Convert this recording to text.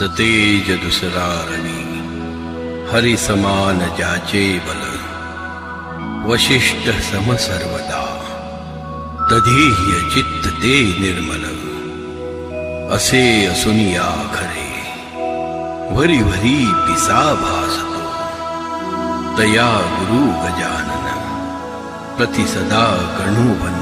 सतेज दुसरारणी हरि समान जाचे बल। वशिष्ठ सम सर्वदा। तधीह्य चित्त ते निर्मल। असे असुनिया खरे। भरिभरि पिसा भासतो तया गुरु गजानन। प्रतिसदा कणुवन्